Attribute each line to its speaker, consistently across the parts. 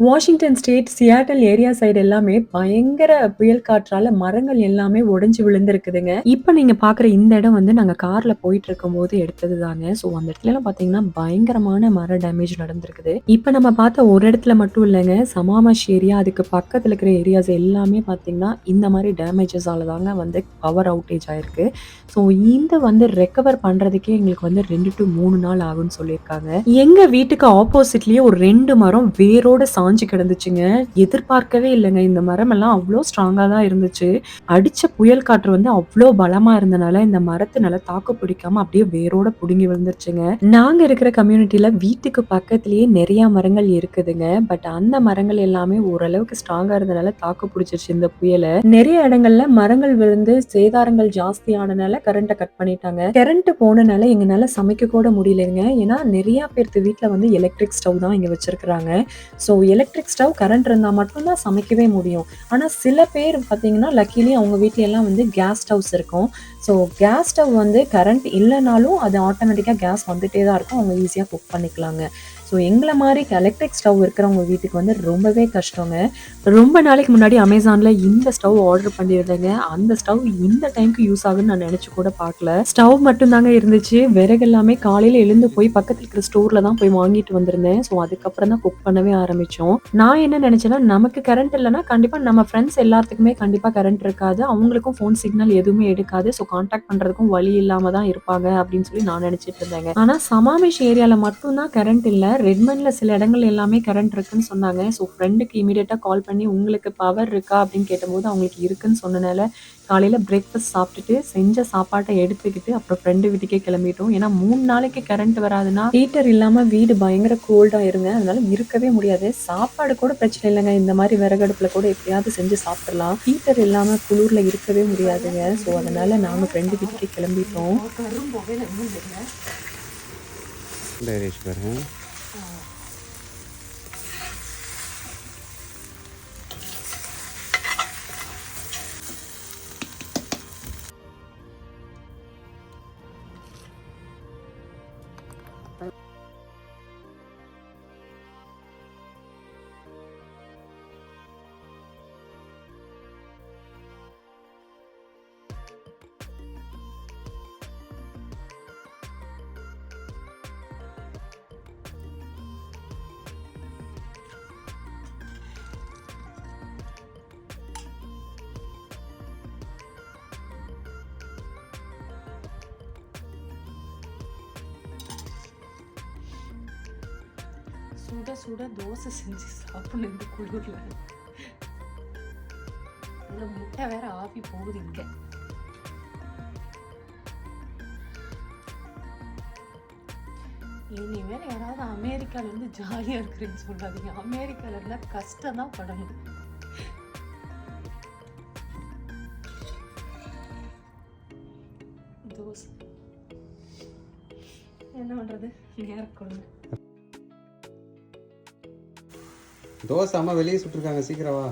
Speaker 1: Washington state, Seattle area side எல்லாமே பயங்கர புயல் காற்றால மரங்கள் எல்லாமே உடஞ்சி விழுந்திருக்குதுங்க. இப்ப நீங்க பார்க்குற இந்த இடம் வந்து நாங்க கார்ல போயிட்டுருக்கும்போது எடுத்தது தாங்க. ஸோ அந்த இடத்துலலாம் பாத்தீங்கன்னா பயங்கரமான மர டேமேஜ் நடந்திருக்குது. இப்ப நம்ம பார்த்த ஒரு இடத்துல மட்டும் இல்லைங்க சமாமஷ் ஏரியா, அதுக்கு பக்கத்துல இருக்கிற ஏரியாஸ் எல்லாமே பாத்தீங்கன்னா இந்த மாதிரி டேமேஜஸால தாங்க வந்து பவர் அவுட்டேஜ் ஆயிருக்கு. ஸோ இந்த வந்து ரெக்கவர் பண்றதுக்கே எங்களுக்கு வந்து ரெண்டு டு மூணு நாள் ஆகும்னு சொல்லியிருக்காங்க. எங்க வீட்டுக்கு ஆப்போசிட்லயே ஒரு ரெண்டு மரம் வேரோட சாஞ்சு கிடந்துச்சுங்க. எதிர்பார்க்கவே இல்லைங்க இந்த மரமெல்லாம் அவ்வளோ ஸ்ட்ராங்காக தான் இருந்துச்சு. அடித்த புயல் காற்று வந்து அவ்வளோ பலமாக இருந்தனால, இந்த மரத்தினால தாக்கு பிடிக்காம அப்படியே வேரோட பிடுங்கி விழுந்துருச்சுங்க. நாங்கள் இருக்கிற கம்யூனிட்டியில் வீட்டுக்கு பக்கத்துலேயே நிறையா மரங்கள் இருக்குதுங்க. பட் அந்த மரங்கள் எல்லாமே ஓரளவுக்கு ஸ்ட்ராங்காக இருந்தனால தாக்கு பிடிச்சிருச்சு இந்த புயலை நிறைய இடங்கள்ல மரங்கள் விழுந்து சேதாரங்கள் ஜாஸ்தியானனால கரண்ட்டை கட் பண்ணிட்டாங்க. கரண்ட் போனனால எங்களால் சமைக்க கூட முடியலங்க. ஏன்னா நிறையா பேர்த்து வீட்டில் வந்து எலக்ட்ரிக் ஸ்டவ் தான் இங்கே வச்சிருக்கிறாங்க. ஸோ எலக்ட்ரிக் ஸ்டவ் கரண்ட் இருந்தால் மட்டும் தான் சமைக்கவே முடியும். ஆனால் சில பேர் பார்த்தீங்கன்னா, லக்கிலி அவங்க வீட்லையெல்லாம் வந்து கேஸ் ஸ்டவ்ஸ் இருக்கும். ஸோ கேஸ் ஸ்டவ் வந்து கரண்ட் இல்லைனாலும் அது ஆட்டோமேட்டிக்காக கேஸ் வந்துகிட்டே தான் இருக்கும். அவங்க ஈஸியாக குக் பண்ணிக்கலாங்க. ஸோ எங்களை மாதிரி எலக்ட்ரிக் ஸ்டவ் இருக்கிறவங்க வீட்டுக்கு வந்து ரொம்பவே கஷ்டங்க. ரொம்ப நாளைக்கு முன்னாடி அமேசானில் இந்த ஸ்டவ் ஆர்டர் பண்ணியிருந்தேங்க. அந்த ஸ்டவ் இந்த டைம்க்கு யூஸ் ஆகுன்னு நான் நினச்சி கூட பார்க்கல. ஸ்டவ் மட்டும்தாங்க இருந்துச்சு. விறகு எல்லாமே காலையில் எழுந்து போய் பக்கத்தில் இருக்கிற ஸ்டோரில் தான் போய் வாங்கிட்டு வந்திருந்தேன். ஸோ அதுக்கப்புறம் தான் குக் பண்ணவே ஆரம்பித்தோம் நான் என்ன நினச்சேன்னா நமக்கு கரண்ட் இல்லைன்னா கண்டிப்பாக நம்ம ஃப்ரெண்ட்ஸ் எல்லாத்துக்குமே கண்டிப்பாக கரண்ட் இருக்காது. அவங்களுக்கும் ஃபோன் சிக்னல் எதுவுமே எடுக்காது. ஸோ கான்டாக்ட் பண்ணுறதுக்கும் வழி இல்லாமல் தான் இருப்பாங்க அப்படின்னு சொல்லி நான் நினச்சிட்டு இருந்தேங்க. ஆனால் சமாமேஷ் ஏரியாவில் மட்டும்தான் கரண்ட் இல்லை ரெட்மண்ட்ல சில இடங்கள் எல்லாமே கரண்ட் இருக்குன்னு சொன்னாங்க. ஸோ ஃப்ரெண்டுக்கு இமிடியேட்டா கால் பண்ணி உங்களுக்கு பவர் இருக்கா அப்படின்னு கேட்டபோது அவங்களுக்கு இருக்குன்னு சொன்னனால, காலையில பிரேக்ஃபாஸ்ட் சாப்பிட்டுட்டு செஞ்ச சாப்பாட்ட எடுத்துக்கிட்டு அப்புறம் ஃப்ரெண்டு வீட்டுக்கே கிளம்பிட்டோம். ஏன்னா 3 நாளைக்கு கரண்ட் வராதுன்னா, ஹீட்டர் இல்லாம வீடு பயங்கர கோல்ட் ஆயிருங்க. அதனால இருக்கவே முடியாது. சாப்பாடு கூட பிரச்சனை இல்லங்க. இந்த மாரி விறகடுப்புல கூட எப்படியாவது செஞ்சு சாப்பிட்டுறலாம். ஹீட்டர் இல்லாம குளுர்ல இருக்கவே முடியாதுங்க. ஸோ அதனால நாங்க ஃப்ரெண்டு வீட்டுக்கே கிளம்பிட்டோம்.
Speaker 2: சுட சுட தோசை செஞ்சு சாப்பிடணும் இந்த குளிரில். இந்த முட்டை வேற ஆவி போகுது இங்க. இனிமேல் யாராவது அமெரிக்கால இருந்து ஜாலியா இருக்கிறேன்னு சொல்லாதீங்க. அமெரிக்கால இருந்தா கஷ்டம் தான் படணும். தோசை. என்ன பண்றது? நேரக்கொண்டு
Speaker 3: தோசை அம்மா வெளியே சுட்டுருக்காங்க சீக்கிரம் வா.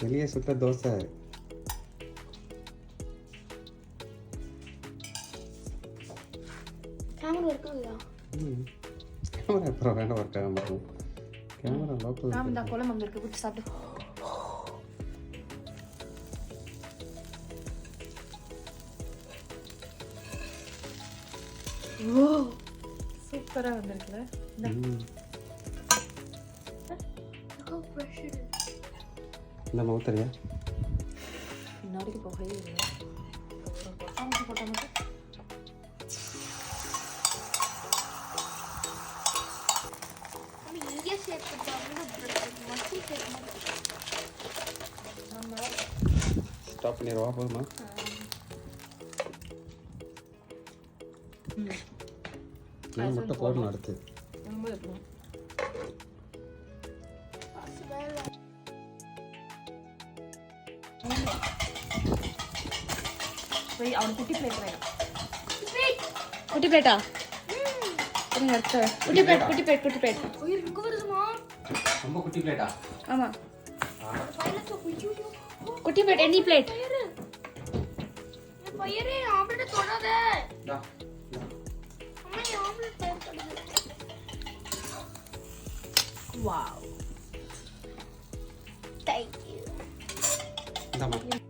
Speaker 3: வெளியே சுட்ட தோசை.
Speaker 4: கேமரா இருக்குங்களா
Speaker 3: ம். கேமரா அப்புறம் வேண்டாம் ஒர்க் ஆக மாட்டோம் கேமரா லோக்கல்
Speaker 2: நாம இந்த குழம்பு அங்க இருக்கு விட்டு சாப்பிட்டு ஓ சூப்பரா வந்திருக்குல்ல இந்தா.
Speaker 3: ம்.
Speaker 4: How fresh it is.
Speaker 3: இந்த மவுத்தரியா
Speaker 2: பின்னாடிக்கு போகவே இல்லை.
Speaker 4: நம்ம மசி சேர்க்கணும்
Speaker 3: ஸ்டாப் பண்ணிடுவா போதுமா? நான் மட்டும் போடணும் அடுத்து
Speaker 2: குட்டி பிளேட்டா குட்டி பிளேட் குட்டி பிளேட் குட்டி பிளேட்
Speaker 4: ஐயோ இங்க வருதுமா
Speaker 3: ரொம்ப குட்டி பிளேட்டா
Speaker 2: ஆமா. குட்டி பிளேட் எனி பிளேட்
Speaker 4: பையரே ஆம்பளை தொடாத
Speaker 2: Wow.
Speaker 4: Thank
Speaker 2: you.
Speaker 3: Tama.